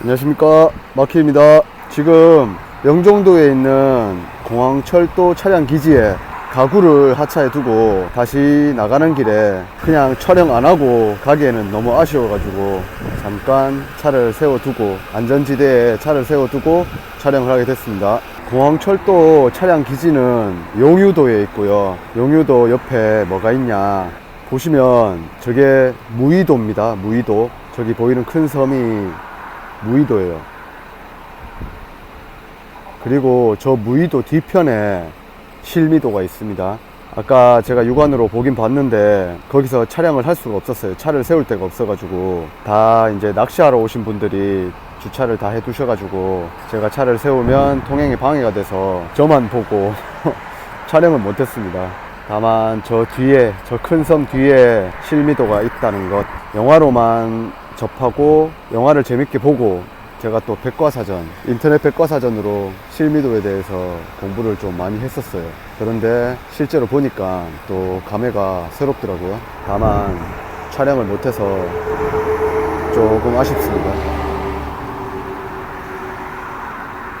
안녕하십니까. 마키입니다. 지금 영종도에 있는 공항철도 차량 기지에 가구를 하차해 두고 다시 나가는 길에 그냥 촬영 안 하고 가기에는 너무 아쉬워 가지고 잠깐 차를 세워 두고 안전지대에 차를 세워 두고 촬영을 하게 됐습니다. 공항철도 차량 기지는 용유도에 있고요. 용유도 옆에 뭐가 있냐 보시면 저게 무의도입니다. 무의도. 저기 보이는 큰 섬이 무의도예요. 그리고 저 무의도 뒤편에 실미도가 있습니다. 아까 제가 육안으로 보긴 봤는데 거기서 촬영을 할 수가 없었어요. 차를 세울 데가 없어가지고 다 이제 낚시하러 오신 분들이 주차를 다 해두셔가지고 제가 차를 세우면 통행이 방해가 돼서 저만 보고 촬영을 못했습니다. 다만 저 뒤에 저 큰 섬 뒤에 실미도가 있다는 것 영화로만 접하고 영화를 재밌게 보고 제가 또 백과사전 인터넷 백과사전으로 실미도에 대해서 공부를 좀 많이 했었어요. 그런데 실제로 보니까 또 감회가 새롭더라고요. 다만 촬영을 못해서 조금 아쉽습니다.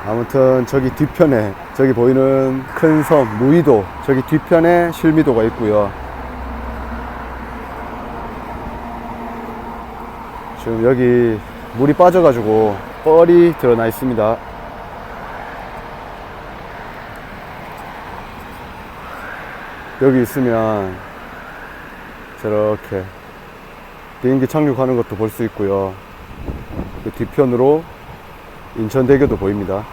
아무튼 저기 뒤편에 저기 보이는 큰 섬 무의도 저기 뒤편에 실미도가 있고요 지금 여기 물이 빠져가지고 뻘이 드러나 있습니다. 여기 있으면 저렇게 비행기 착륙하는 것도 볼 수 있고요. 그 뒤편으로 인천대교도 보입니다.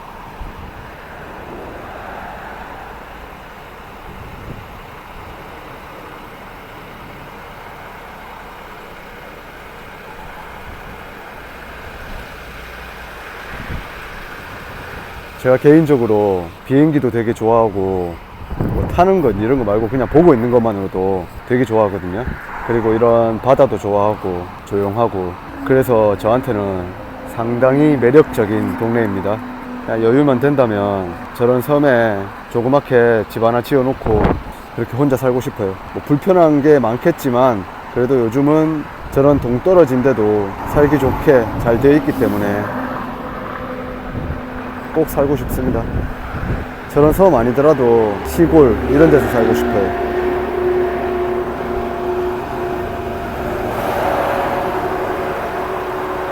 제가 개인적으로 비행기도 되게 좋아하고 뭐 타는 것 이런 거 말고 그냥 보고 있는 것만으로도 되게 좋아하거든요. 그리고 이런 바다도 좋아하고 조용하고 그래서 저한테는 상당히 매력적인 동네입니다. 여유만 된다면 저런 섬에 조그맣게 집 하나 지어놓고 그렇게 혼자 살고 싶어요. 뭐 불편한 게 많겠지만 그래도 요즘은 저런 동떨어진 데도 살기 좋게 잘 되어 있기 때문에 꼭 살고 싶습니다. 저런 섬 아니더라도 시골 이런 데서 살고 싶어요.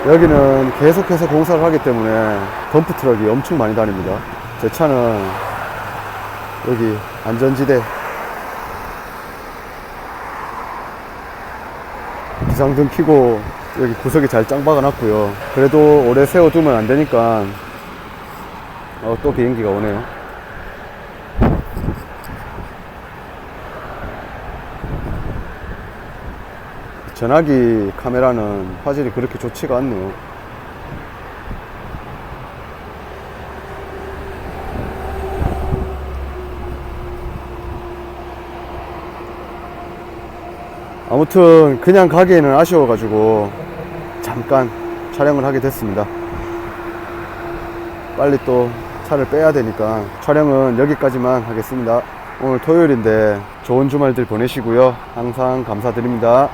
여기는 계속해서 공사를 하기 때문에 덤프 트럭이 엄청 많이 다닙니다. 제 차는 여기 안전지대 비상등 켜고 여기 구석에 잘 짱 박아 놨고요. 그래도 오래 세워두면 안 되니까 어, 또 비행기가 오네요. 전화기 카메라는 화질이 그렇게 좋지가 않네요. 아무튼 그냥 가기에는 아쉬워가지고 잠깐 촬영을 하게 됐습니다. 빨리 또 차를 빼야 되니까 촬영은 여기까지만 하겠습니다. 오늘 토요일인데 좋은 주말들 보내시고요. 항상 감사드립니다.